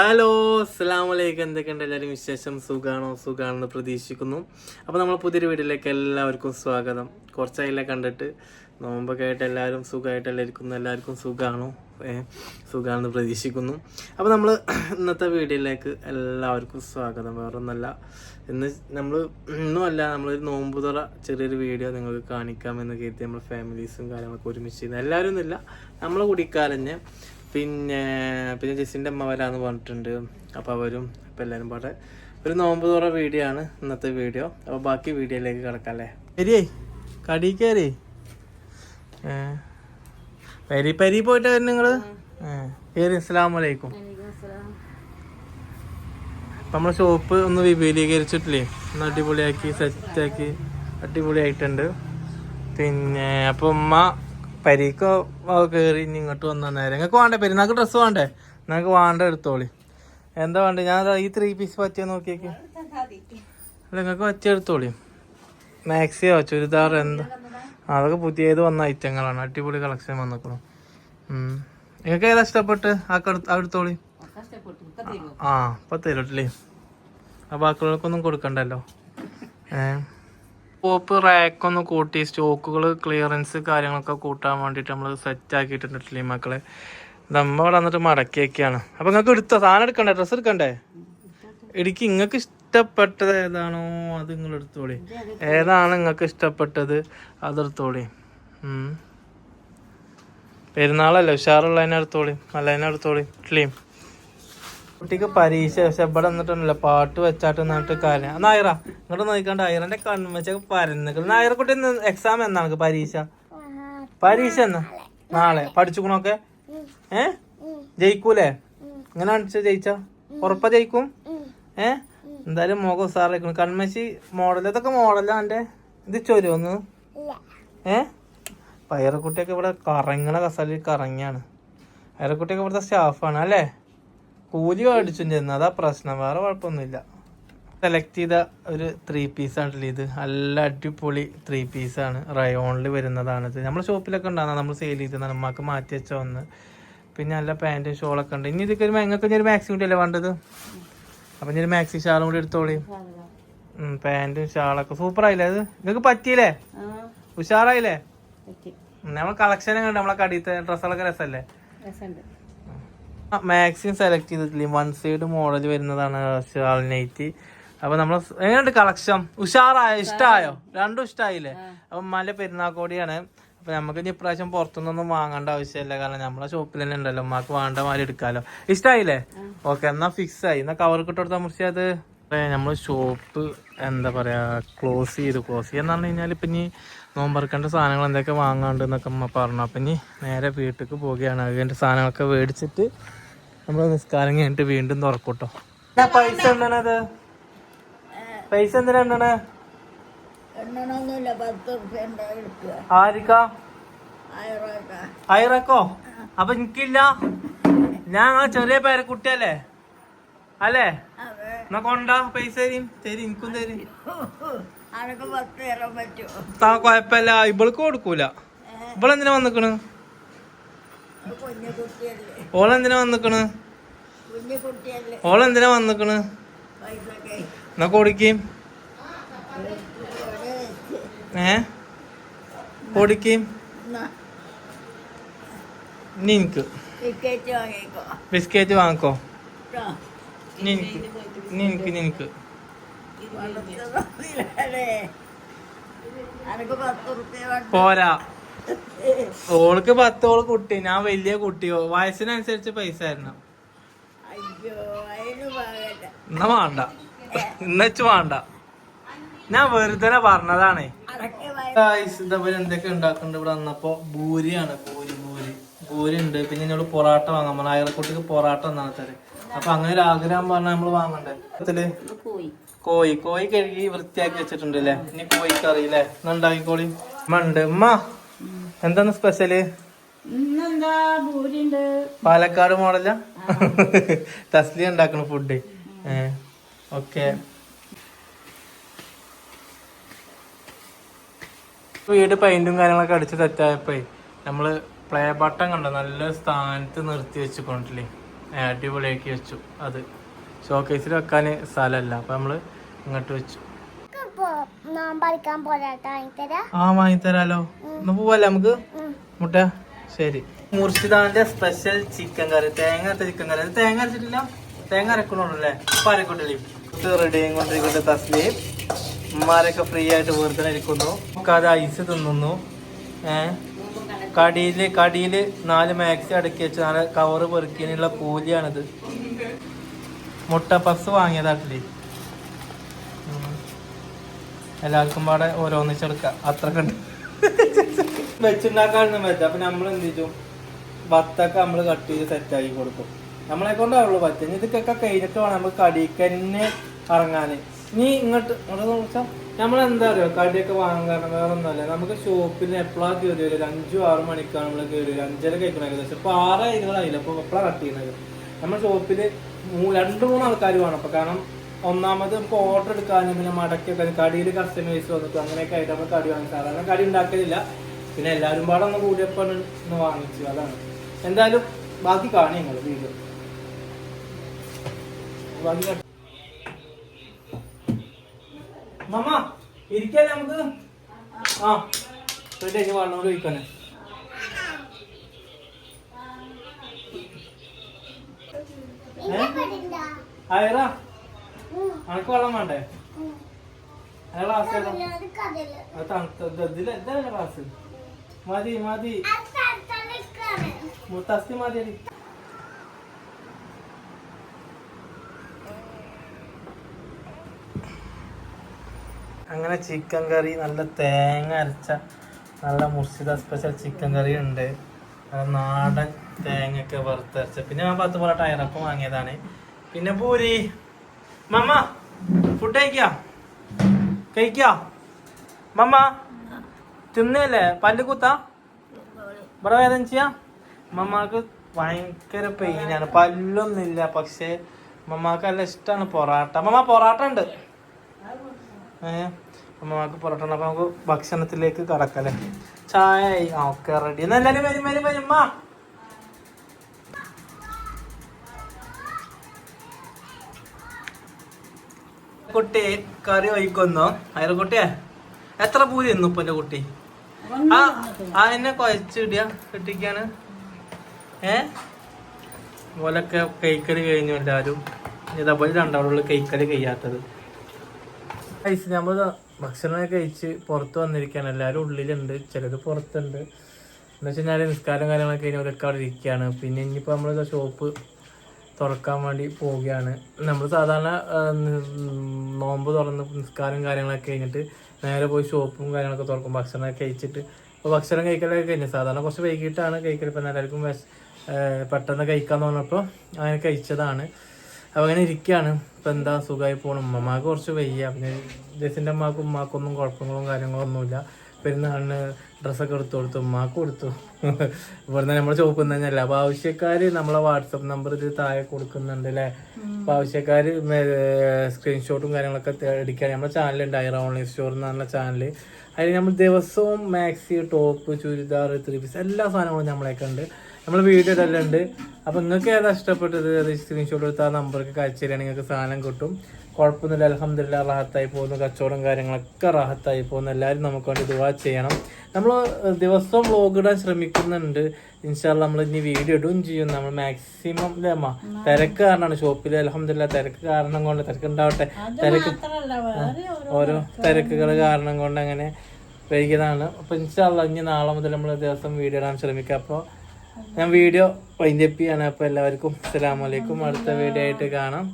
Hello അസ്സാം വലൈക്കും എന്തൊക്കെയുണ്ട് എല്ലാവരും വിശേഷം? സുഖാണോ? സുഖാണെന്ന് പ്രതീക്ഷിക്കുന്നു. അപ്പോൾ നമ്മൾ പുതിയൊരു വീട്ടിലേക്ക് എല്ലാവർക്കും സ്വാഗതം. കുറച്ചായില്ല കണ്ടിട്ട്. നോമ്പൊക്കെ ആയിട്ട് എല്ലാവരും സുഖമായിട്ടല്ലേ ഇരിക്കുന്നു. എല്ലാവർക്കും സുഖമാണോ സുഖമാണെന്ന് പ്രതീക്ഷിക്കുന്നു. അപ്പോൾ നമ്മൾ ഇന്നത്തെ വീഡിയോയിലേക്ക് എല്ലാവർക്കും സ്വാഗതം. വേറൊന്നല്ല ഇന്ന് നമ്മൾ ഇന്നുമല്ല നമ്മളൊരു നോമ്പ് തുറ ചെറിയൊരു വീഡിയോ നിങ്ങൾക്ക് കാണിക്കാമെന്ന് കരുതി നമ്മൾ ഫാമിലീസും കാര്യങ്ങളൊക്കെ ഒരുമിച്ച് ചെയ്യുന്നത്. എല്ലാവരും ഒന്നുമില്ല. നമ്മൾ കുടിക്കാരഞ്ഞ് പിന്നെ പിന്നെ ജെസ്സിന്റെ അമ്മ വരാന്ന് പറഞ്ഞിട്ടുണ്ട്. അപ്പോൾ അവരും അപ്പോൾ എല്ലാവരും പാടെ ഒരു നോമ്പ് തുറ വീഡിയോ ആണ് ഇന്നത്തെ വീഡിയോ അപ്പോൾ ബാക്കി വീഡിയോയിലേക്ക് കിടക്കാം അല്ലേ? ശരിയേ കടി കയറി പരി പരി പോയിട്ട് വരും നിങ്ങൾ കയറി അസ്സാം വലൈക്കും അപ്പം നമ്മളെ ഷോപ്പ് ഒന്ന് വിപുലീകരിച്ചിട്ടില്ലേ? ഒന്ന് അടിപൊളിയാക്കി സെറ്റാക്കി അടിപൊളിയായിട്ടുണ്ട്. പിന്നെ അപ്പം ഉമ്മ പരീക്കോ കയറി ഇനി ഇങ്ങോട്ട് വന്നാൽ നേരം. നിങ്ങൾക്ക് വേണ്ടേ? പെരുന്നാൾക്ക് ഡ്രസ്സ് വേണ്ടേ? നിങ്ങൾക്ക് വേണ്ട എടുത്തോളി. എന്താ വേണ്ടേ? ഞാൻ ഈ ത്രീ പീസ് പറ്റിയ നോക്കിയേക്ക്. അല്ല നിങ്ങൾക്ക് പറ്റിയ എടുത്തോളി. മാക്സിയോ ചുരിദാർ എന്താ? അതൊക്കെ പുതിയത് വന്ന ഐറ്റങ്ങളാണ്. അടിപൊളി കളക്ഷൻ വന്നിക്കണം. നിങ്ങൾക്ക് ഏതാ ഇഷ്ടപ്പെട്ട്? ആ എടുത്തോളി. ആ ഇപ്പൊ തരൂട്ടില്ലേ? ആ ബാക്കിയുള്ളവർക്കൊന്നും കൊടുക്കണ്ടല്ലോ. ഏ? പോപ്പ് റാക്ക് ഒന്ന് കൂട്ടി സ്റ്റോക്കുകൾ ക്ലിയറൻസ് കാര്യങ്ങളൊക്കെ കൂട്ടാൻ വേണ്ടിയിട്ട് നമ്മൾ സെറ്റ് ആക്കിയിട്ടുണ്ട് മക്കളെ? നമ്മ ഇവിടെ വന്നിട്ട് മടക്കിയൊക്കെയാണ് അപ്പൊ നിങ്ങൾക്ക് എടുത്തോ? സാധനം എടുക്കണ്ടേ? ഡ്രസ്സ് എടുക്കണ്ടേ? ഇടിക്ക് നിങ്ങൾക്ക് ഇഷ്ടപ്പെട്ടത് ഏതാണോ അത് നിങ്ങൾ എടുത്തോളി. ഏതാണ് നിങ്ങൾക്ക് ഇഷ്ടപ്പെട്ടത് അതെടുത്തോളി. പെരുന്നാളല്ലേ ഉഷാറുള്ളതിനെ എടുത്തോളി. നല്ലതിനെ എടുത്തോളി. ക്ലീം കുട്ടിക്ക് പരീക്ഷ പക്ഷെ ഇവിടെ വന്നിട്ടുണ്ടല്ലോ പാട്ട് വെച്ചാട്ട് എന്നിട്ട് കാര്യം. നായറ ഇങ്ങോട്ട് നോക്കിക്കാണ്ട്. അയറന്റെ കൺവെച്ചൊക്കെ പരന്നിട്ട് നായറ കുട്ടി എക്സാം എന്നാണ് പരീക്ഷ? പരീക്ഷ എന്നാ? നാളെ. പഠിച്ചുക്കണൊക്കെ? ഏ? ജയിക്കൂലേ? ഇങ്ങനെ അടിച്ച ജയിച്ച? ഉറപ്പ ജയിക്കും? ഏ? എന്തായാലും മുഖം ഉസാറായിക്കണം. കൺമശി മോഡൽ ഇതൊക്കെ മോഡലാ എന്റെ ഇത് ചൊരുവന്ന്? ഏ? പയറക്കുട്ടിയൊക്കെ ഇവിടെ കറങ്ങണ കസാലിൽ കറങ്ങിയാണ്. പയറക്കുട്ടിയൊക്കെ ഇവിടുത്തെ സ്റ്റാഫാണ് അല്ലേ? കൂലി മേടിച്ചും ചെന്നു. അതാ പ്രശ്നം. വേറെ കുഴപ്പമൊന്നുമില്ല. സെലക്ട് ചെയ്ത ഒരു ത്രീ പീസ് ആണല്ലേ ഇത്. നല്ല അടിപൊളി ത്രീ പീസാണ് റയോണിൽ വരുന്നതാണിത് നമ്മുടെ ഷോപ്പിലൊക്കെ ഉണ്ടാകുന്ന നമ്മൾ സെയിൽ ചെയ്ത് നമ്മൾക്ക് മാറ്റി വെച്ച ഒന്ന്. പിന്നെ നല്ല പാന്റും ഷോളൊക്കെ ഉണ്ട്. ഇനി ഇതൊക്കെ ഒരു നിങ്ങൾക്ക് ഇനി ഒരു മാക്സി കൂടി അല്ലേ വേണ്ടത്? അപ്പം ഞാൻ മാക്സി ഷാളും കൂടി എടുത്തോളി. പാന്റും ഷാളൊക്കെ സൂപ്പർ ആയില്ലേ അത്? നിങ്ങൾക്ക് പറ്റിയില്ലേ? ഉഷാറായില്ലേ? നമ്മൾ കളക്ഷൻ കണ്ട് നമ്മളെ കടീത്തെ ഡ്രസ്സുകളൊക്കെ രസമല്ലേ? മാക്സിമം സെലക്ട് ചെയ്തിട്ടില്ലേ? വൺ സൈഡ് മോഡൽ വരുന്നതാണ് നൈറ്റ് അപ്പൊ നമ്മൾ എങ്ങനെയുണ്ട് കളക്ഷൻ? ഉഷാറായോ? ഇഷ്ടായോ? രണ്ടും ഇഷ്ടായില്ലേ? അപ്പൊ മല പെരുന്നാക്കോടിയാണ്. അപ്പൊ നമുക്ക് ഇനി ഇപ്രാവശ്യം പുറത്തുനിന്നൊന്നും വാങ്ങേണ്ട ആവശ്യമില്ല. കാരണം നമ്മളെ ഷോപ്പിൽ തന്നെ ഉണ്ടല്ലോ. ഉമ്മാക്ക് വേണ്ട മാതിരി എടുക്കാലോ. ഇഷ്ടായില്ലേ? ഓക്കെ എന്നാ ഫിക്സ് ആയി. എന്നാ കവർ കിട്ടുകൊടുത്ത മുറിച്ചത് നമ്മൾ ഷോപ്പ് എന്താ പറയാ ക്ലോസ് ചെയ്ത് ക്ലോസ് ചെയ്യാന്ന് പറഞ്ഞു കഴിഞ്ഞാൽ ഇപ്പൊ ഇനി നോമ്പറക്കേണ്ട സാധനങ്ങൾ എന്തൊക്കെ വാങ്ങാണ്ട് എന്നൊക്കെ അമ്മ പറഞ്ഞു. അപ്പൊ ഇനി നേരെ വീട്ടിലേക്ക് പോവുകയാണ്. അതിന്റെ സാധനങ്ങളൊക്കെ മേടിച്ചിട്ട് നമ്മൾ നിസ്കാരം കഴിഞ്ഞിട്ട് വീണ്ടും തുറക്കൂട്ടോ പൈസ എന്താണത് പൈസ എന്തിനാ എണ്ണണേ ആരിക്കാ ഐറക്കോ അപ്പൊ എനിക്കില്ല. ഞാൻ ആ ചെറിയ പേരക്കുട്ടിയല്ലേ? അല്ലേ? എന്നാ കൊണ്ടാ പൈസ തരും? തരും എനിക്കും തരും. താ കൊഴപ്പല്ല ഇവൾക്ക് കൊടുക്കൂല. ഇവളെന്തിനാ വന്നിക്കണ്? ഓളെന്തിനാ വന്നിക്കണ്? ഓളെന്തിനാ വന്നിക്കണ്? എന്നാ കൊടുക്കും? ഏ? കൊടുക്കും? ഇനി എനിക്ക്. ബിസ്ക്കറ്റ് വാങ്ങിക്കോ. നിനക്ക് നിനക്ക് നിനക്ക് പോരാ. ഓൾക്ക് പത്തോൾ കുട്ടി ഞാൻ വലിയ കുട്ടിയോ വയസ്സിനനുസരിച്ച് പൈസ തരണം. എന്നാ വേണ്ട. ഇന്നച്ച് വേണ്ട. ഞാൻ വെറുതെ പറഞ്ഞതാണേ. എന്തൊക്കെ ഉണ്ടാക്കുന്നുണ്ട് ഇവിടെ വന്നപ്പോ ഭൂരിയാണ്. ഭൂരി ഭൂരി. ഭൂരി ഉണ്ട് പിന്നെ എന്നോട് പൊറാട്ട വാങ്ങാൻ പറഞ്ഞു അയൽക്കുട്ടിക്ക് പൊറാട്ട എന്നാണ് തരാം അപ്പൊ അങ്ങനെ ഒരു ആഗ്രഹം പറഞ്ഞാൽ നമ്മൾ വാങ്ങണ്ടേ? കോഴി. കോഴി. കഴുകി വൃത്തിയാക്കി വെച്ചിട്ടുണ്ട് അല്ലേ ഇനി കോഴിക്ക് അറിയില്ലേ ഉണ്ടാക്കിക്കോളി. ഉമ്മ ഉണ്ട്. ഉമ്മ. എന്താണ് സ്പെഷ്യൽ? പാലക്കാട് മോഡല? തസ്ലി ഉണ്ടാക്കണ ഫുഡ് ഓക്കെ. വീട് പെയിന്റും കാര്യങ്ങളൊക്കെ അടിച്ച് സെറ്റായപ്പോ നമ്മൾ പ്ലേ ബട്ടൺ കണ്ടോ? നല്ല സ്ഥാനത്ത് നിർത്തി വെച്ചുകൊണ്ടില്ലേ? അടിപൊളിയാക്കി വെച്ചു അത്. ഷോക്കേസിൽ വെക്കാൻ സ്ഥലമല്ല അപ്പം നമ്മൾ ഇങ്ങോട്ട് വെച്ചു. ആ വാങ്ങിത്തരാലോ. ഒന്ന് പോവല്ലേ നമുക്ക്? മുട്ട? ശരി. മുർഷിദാന്റെ സ്പെഷ്യൽ ചിക്കൻ കറി. തേങ്ങ അരച്ച ചിക്കൻ കറി. തേങ്ങ അരച്ചിട്ടില്ല? തേങ്ങ അരക്കണല്ലേ അപ്പൊ അരക്കട്ടില്ലേ? റെഡിയും റെഡി കൊണ്ടിരിക്കട്ടെ തസ്ലീം. ഉമ്മാരൊക്കെ ഫ്രീ ആയിട്ട് വെറുതെ ഇരിക്കുന്നു. അത് ഐസ് തിന്നുന്നു. ഏഹ് കടിയിൽ കടിയിൽ നാല് മാക്സി അടക്കി വെച്ച് നാല് കവറ് പെറുക്കിനുള്ള കൂലിയാണിത്. മുട്ട പസ് വാങ്ങിയതാട്ടില്ലേ. എല്ലാവർക്കും പാടെ ഓരോന്നിച്ചെടുക്കാം അത്ര കണ്ട് വെച്ചുണ്ടാക്കാനൊന്നും പറ്റില്ല അപ്പൊ നമ്മൾ എന്ത് ചെയ്തു? വത്തൊക്കെ നമ്മൾ കട്ട് ചെയ്ത് സെറ്റാക്കി കൊടുക്കും. നമ്മളെ കൊണ്ടാവുള്ളൂ പറ്റും ഇതൊക്കെ കഴിഞ്ഞിട്ട് വേണം നമുക്ക് കടിക്ക് തന്നെ ഇറങ്ങാന്. നീ ഇങ്ങോട്ട് നോച്ചാ നമ്മളെന്താ അറിയോ? കടിയൊക്കെ വാങ്ങാൻ വേറെ ഒന്നുമല്ല നമുക്ക് ഷോപ്പിൽ എപ്പോഴാണ് കയറി വരും ഒരു അഞ്ചു ആറ് മണിക്കാണ് നമ്മൾ കയറി വരും അഞ്ചര കഴിക്കണം ഏകദേശം ഇപ്പൊ ആറ് ഇരുപതായില്ല എപ്പോഴാണ് കട്ട് ചെയ്യുന്നത്? നമ്മൾ ഷോപ്പിൽ രണ്ട് മൂന്ന് ആൾക്കാർ വേണം. അപ്പൊ കാരണം ഒന്നാമത് നമുക്ക് ഓർഡർ എടുക്കാനും പിന്നെ മടക്കിയൊക്കെ കടിയിൽ കസ്റ്റമേഴ്സ് വന്നിട്ട് അങ്ങനെയൊക്കെ ആയിട്ട് നമ്മൾ കടി വാങ്ങി. സാധാരണ കടി ഉണ്ടാക്കലില്ല. പിന്നെ എല്ലാവരും പാടെ ഒന്ന് കൂടിയപ്പോൾ ഒന്ന് വാങ്ങിച്ചു. അതാണ്. എന്തായാലും ബാക്കി കാണി നിങ്ങൾ വീഡിയോ. ഇരിക്കാൻ മമ്മ ഇരിക്കല്ലേ നമുക്ക്? ആ റെഡി ആക്കി വെള്ളം ഒഴിക്കാനെ അയറ അനക്ക് വെള്ളം വേണ്ടേ? ക്ലാസ് ഏതാ? അത് തണുത്ത ഇതിൽ ഇതല്ലേ ക്ലാസ് മതി മതി. മുത്തസ്തി മതി. അങ്ങനെ ചിക്കൻ കറി നല്ല തേങ്ങ അരച്ച നല്ല മുർഷിദ സ്പെഷ്യൽ ചിക്കൻ കറി ഉണ്ട്. നാടൻ തേങ്ങയൊക്കെ വറുത്തരച്ച. പിന്നെ ഞാൻ പത്ത് പൊറോട്ട അയറപ്പം വാങ്ങിയതാണ്. പിന്നെ പൂരി. മമ്മ ഫുഡ് കഴിക്കാ? കഴിക്കാ? മമ്മ തിന്നല്ലേ? പല്ല് കുത്താ? ഇവിടെ വേദന ചെയ്യാ? മമ്മാക്ക് ഭയങ്കര പെയിനാണ് പല്ലൊന്നുമില്ല പക്ഷെ മമ്മാക്ക് നല്ല ഇഷ്ടമാണ് പൊറാട്ട. മമ്മ പൊറാട്ട ഉണ്ട്. ഏ? അമ്മമാക്ക് പൊറോട്ട ഉണ്ട്. അപ്പൊ നമുക്ക് ഭക്ഷണത്തിലേക്ക് കടക്കല്ലേ ചായ ഓക്കെ റെഡി എന്നാ എല്ലാരും വരും വരും വരും. കുട്ടി കറി ഒഴിക്കുന്നു അയൽക്കുട്ടിയെ എത്ര പൂരി ഇന്നു ഇപ്പൊ എന്റെ കുട്ടി? ആ ആ എന്നെ കുഴച്ചിടിയ കെട്ടിക്കാണ് ഏ? ഓലൊക്കെ കൈക്കറി കഴിഞ്ഞു എല്ലാരും. ഇതേപോലെ രണ്ടാളുള്ള കൈക്കറി കഴിയാത്തത്. നമ്മൾ ഭക്ഷണമൊക്കെ കഴിച്ച് പുറത്ത് വന്നിരിക്കുകയാണ് എല്ലാവരും ഉള്ളിലുണ്ട്. ചിലത് പുറത്തുണ്ട്. എന്ന് നിസ്കാരം കാര്യങ്ങളൊക്കെ കഴിഞ്ഞവരൊക്കെ അവിടെ ഇരിക്കുകയാണ് പിന്നെ ഇനിയിപ്പോൾ നമ്മൾ ഷോപ്പ് തുറക്കാൻ വേണ്ടി പോവുകയാണ്. നമ്മൾ സാധാരണ നോമ്പ് തുറന്ന് നിസ്കാരം കാര്യങ്ങളൊക്കെ കഴിഞ്ഞിട്ട് നേരെ പോയി ഷോപ്പും കാര്യങ്ങളൊക്കെ തുറക്കും. ഭക്ഷണമൊക്കെ കഴിച്ചിട്ട്. ഇപ്പോൾ ഭക്ഷണം കഴിക്കലൊക്കെ കഴിഞ്ഞു. സാധാരണ കുറച്ച് വൈകിട്ടാണ് കഴിക്കൽ ഇപ്പം എല്ലാവർക്കും പെട്ടെന്ന് കഴിക്കാൻ പറഞ്ഞപ്പോൾ അങ്ങനെ കഴിച്ചതാണ്. അപ്പോൾ അങ്ങനെ ഇരിക്കുകയാണ് ഇപ്പം എന്താ സുഖമായി പോകണം ഉമ്മമാക്ക് കുറച്ച് വയ്യ. പിന്നെ ജസിന്റെ അമ്മക്കും ഉമ്മാക്കൊന്നും കുഴപ്പങ്ങളും കാര്യങ്ങളൊന്നുമില്ല. പെരുന്നാളിന് ഡ്രസ്സൊക്കെ എടുത്തു കൊടുത്തു ഉമ്മാക്ക് കൊടുത്തു. ഇവിടുന്ന് നമ്മൾ ഷോപ്പിൽ നിന്ന് തന്നെയല്ല അപ്പോൾ ആവശ്യക്കാർ നമ്മളെ വാട്സപ്പ് നമ്പർ ഇത് താഴെ കൊടുക്കുന്നുണ്ട് അല്ലേ? അപ്പോൾ ആവശ്യക്കാർ സ്ക്രീൻഷോട്ടും കാര്യങ്ങളൊക്കെ എടുക്കുകയാണ് നമ്മുടെ ചാനലുണ്ട് ഐറ ഓൺലൈൻ സ്റ്റോർ എന്ന് പറഞ്ഞ ചാനൽ അതിൽ നമ്മൾ ദിവസവും maxi top churidar three piece എല്ലാ സാധനങ്ങളും നമ്മളെയൊക്കെ ഉണ്ട് നമ്മൾ വീഡിയോ ഇടലുണ്ട് അപ്പോൾ നിങ്ങൾക്ക് ഏതാ ഇഷ്ടപ്പെട്ടത്? അത് സ്ക്രീൻഷോട്ട് എടുത്ത് ആ നമ്പർക്ക് കാഴ്ച നിങ്ങൾക്ക് സാധനം കിട്ടും. കുഴപ്പമൊന്നുമില്ല. അലഹമില്ല റാഹത്തായി പോകുന്നു. കച്ചവടം കാര്യങ്ങളൊക്കെ റാഹത്തായി പോകുന്നു. എല്ലാവരും നമുക്ക് വേണ്ടി ദുവാ ചെയ്യണം. നമ്മൾ ദിവസവും വ്ലോഗ് ഇടാൻ ശ്രമിക്കുന്നുണ്ട്. ഇൻഷാല്ല നമ്മൾ ഇനി വീഡിയോ ഇടുകയും ചെയ്യും. നമ്മൾ മാക്സിമം അല്ലേ അമ്മ? തിരക്ക് കാരണമാണ്. ഷോപ്പിൽ അലഹമില്ല തിരക്ക് കാരണം കൊണ്ട് തിരക്ക് ഉണ്ടാവട്ടെ. തിരക്ക് ഓരോ തിരക്കുകൾ കാരണം കൊണ്ട് അങ്ങനെ വൈകിയതാണ് അപ്പോൾ ഇൻഷാല്ല ഇനി നാളെ മുതൽ നമ്മൾ ദിവസം വീഡിയോ ഇടാൻ ശ്രമിക്കുക അപ്പോൾ ഞാൻ വീഡിയോ വൈൻഡപ്പ് ചെയ്യാണ്. അപ്പോൾ എല്ലാവർക്കും അസ്സലാമലൈക്കും അടുത്ത വീഡിയോ ആയിട്ട് കാണാം.